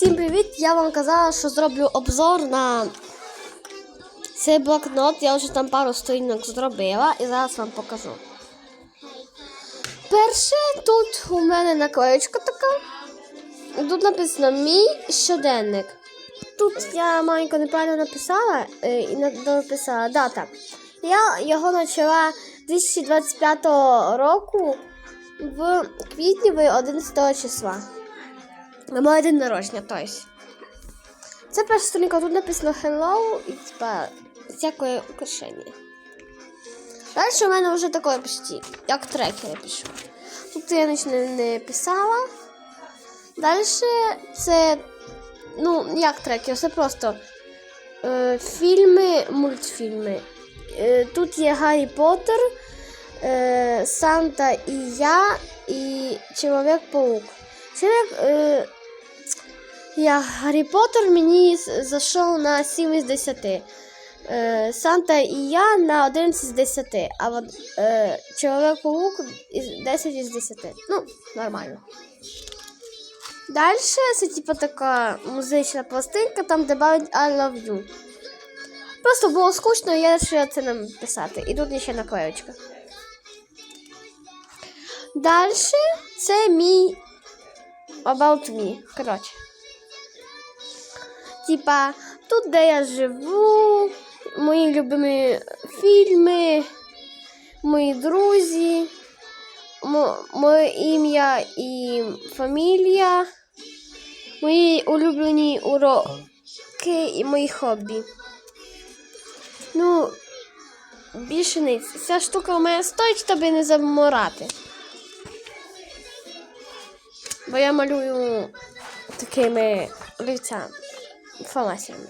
Всім привіт! Я вам казала, що зроблю обзор на цей блокнот. Я вже там пару сторінок зробила і зараз вам покажу. Перше, тут у мене наклеєчка така. Тут написано мій щоденник. Тут я маленько неправильно написала е, і написала дата. Я його почала 2025 року в квітні 11 числа. На моє день народження. Це перша сторінка, тут написано hello і типа всяке украшення. Далі у мене вже таке почти, як трекери пішов. Тут я ніч не, не писала. Далі це, ну, як трекер, це просто е, фільми, мультфільми. Е, тут є Гаррі Поттер, е, Санта і я, і Чоловік-паук. Чоловік, е, я Гаррі Поттер мені зайшов на 7 із 10. Е, Санта і я на 11 з 10, а от е, Чоловік-паук 10 із 10. Ну, нормально. Далі це типу така музична пластинка, там де бавить I love you. Просто було скучно, я вирішила це нам писати. І тут ще наклеючка. Далі це мій About me. Коротше. Типа, тут, де я живу, мої любимі фільми, мої друзі, моє ім'я і фамілія, мої улюблені уроки і мої хобі. Ну, більше не ця штука у мене стоїть, щоб не заморати. Бо я малюю такими олівцями, фаласіями.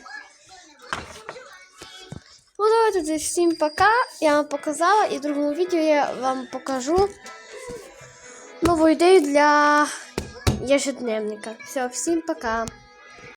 Ну, давайте тоді всім пока. Я вам показала і в другому відео я вам покажу нову ідею для ежедневника. Все, всім пока.